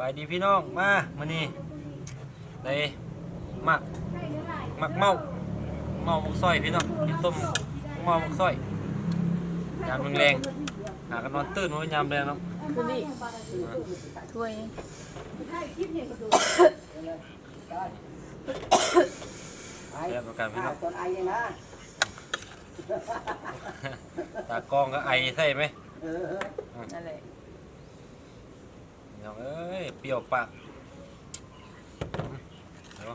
บายดีพี่น้องมามานี่ได้มักมักเมาเมาหมกซอยพี่น้องกินต้มเมาหมกซอยยามแรงๆหากันนอนตื่นว่ายามแรงเนาะคือนี่ถ้วยแล้วประกันพี่น้องตอนไอ้ยังนะตากล้องก็ไอใช่ไหมเออนั่นแหละพี่ น้องเอ้ยเปรี้ยวปากเดี๋ยว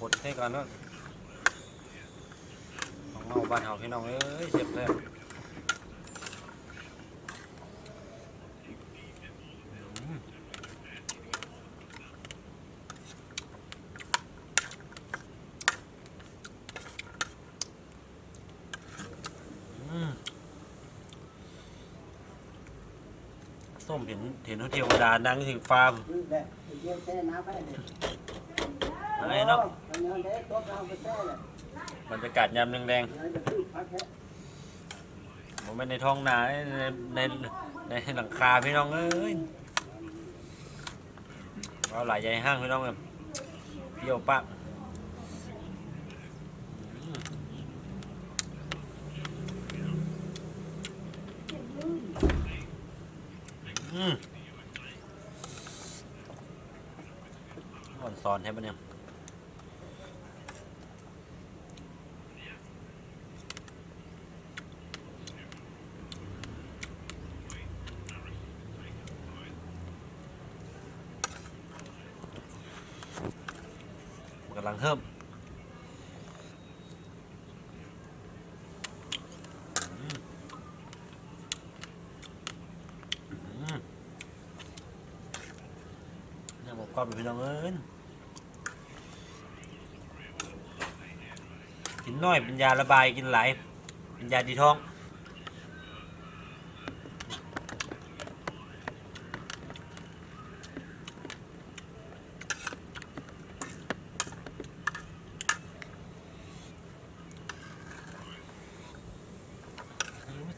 กดให้ก่อนเนาะของเมาบ้านเฮาพี่น้องเอ้ยเจ็บเลย ส้มเห็นเห็นเขาเทวดานั่งถึงฟาร์มแบบเยี่ยมแท้น้ำไปเลยอะไรเนาะอันนี้เด็กตัวเราไปแท้เลยบรรยากาศยามแรงๆผมเป็นในท้องนาในในในหลังคาพี่น้องเอ้ยเราหลายใหญ่ห้างพี่น้องเลยเปรี้ยวปาก อืมอ่อนซอนใช่ปะเนี่ยกำลังเพิ่มอืมอืม เนี่ยบอยู่พี่น้องเอ้ยกินน้อยเป็นยาระบายกินหลายเป็นยาดีท้อง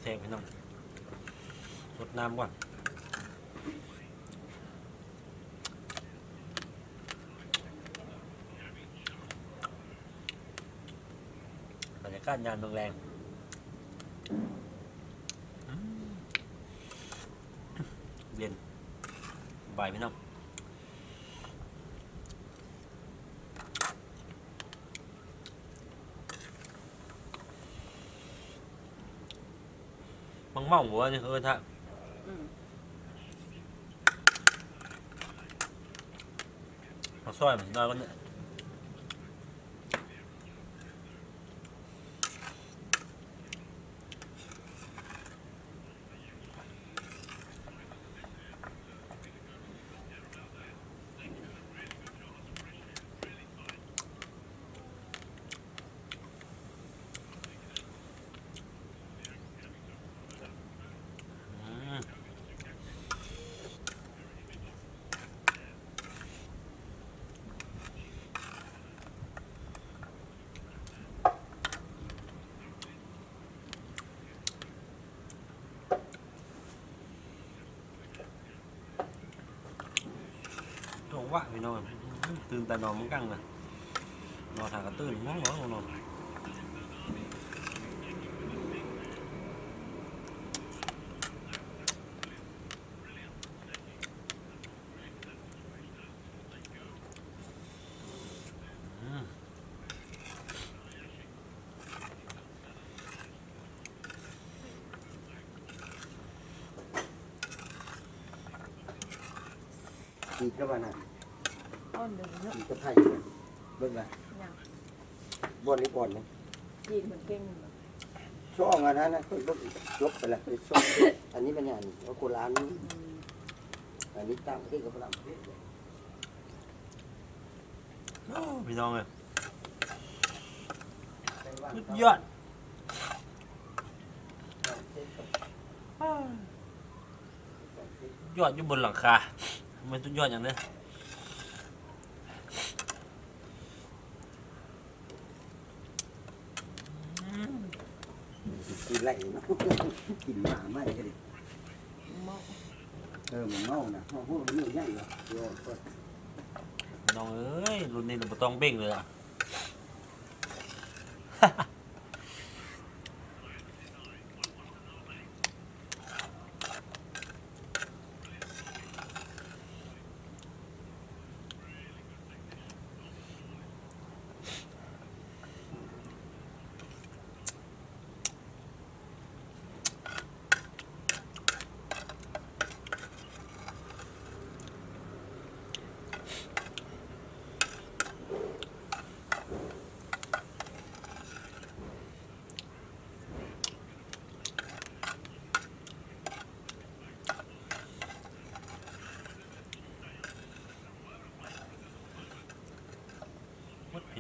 เสพพี่น้องรดน้ำก่อน บรรยากาศยามแรงๆอืมเย็นบ่ายพี่น้องมังเมาหัวนี่เออท่ามาซอยมันน้อยก็เนี่ยอืม โถ่วะพี่น้องตื่นแต่นอนมันกังเลยนอนทางก็ตื่นง่วงเหรอนอนอืมตีก็ว่าน่ะ อ้อนเดินเนาะตีก็ไผ่เลยเบิ่งละอย่างบอนนี้ก่อนนะกินเหมือนเก่งอยู่ช่องอันนั้นนะค่อยลบลบไปละไปช่องอันนี้มันอย่างว่าโคราณนี่อืมอันนี้ตั้งที่กับพลังโอ้พี่น้องเลยสุดยอดยอดอยู่บนหลังคามันสุดยอดอย่างเนี้ กินไรเนาะกินหมาไม่ก็ดิเออมันเมาน่ะเฮาพวกมันอยู่ยังเหรอโยนเปิดน้องเอ้ยรุ่นนี้เราบ่ต้องเบ่งเลยอะ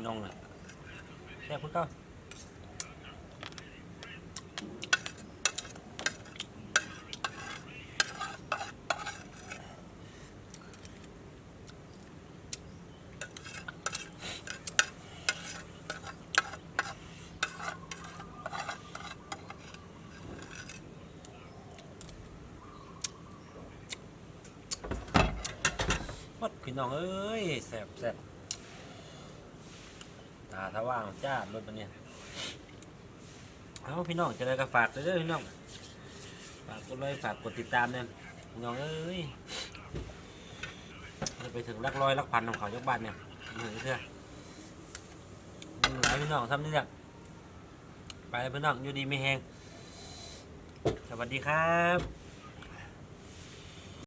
น้องเลยแซ่บพุ่นเก้าพี่น้องเอ้ยแซ่บแซ่บ ตาถ้าว่างจ้ารถมันเนี่ยเอาพี่น้องจะได้ก็ฝากเด้อพี่น้องฝากกดไลค์ฝากกดติดตามเนี่ยพี่น้องเอ้ยไปถึงหลักร้อยหลักพันของเขายกบ้านเนี่ยเหนื่อยเถอะหลายพี่น้องทำนี่แหละไปพี่น้องอยู่ดีไม่แห้งสวัสดีครับ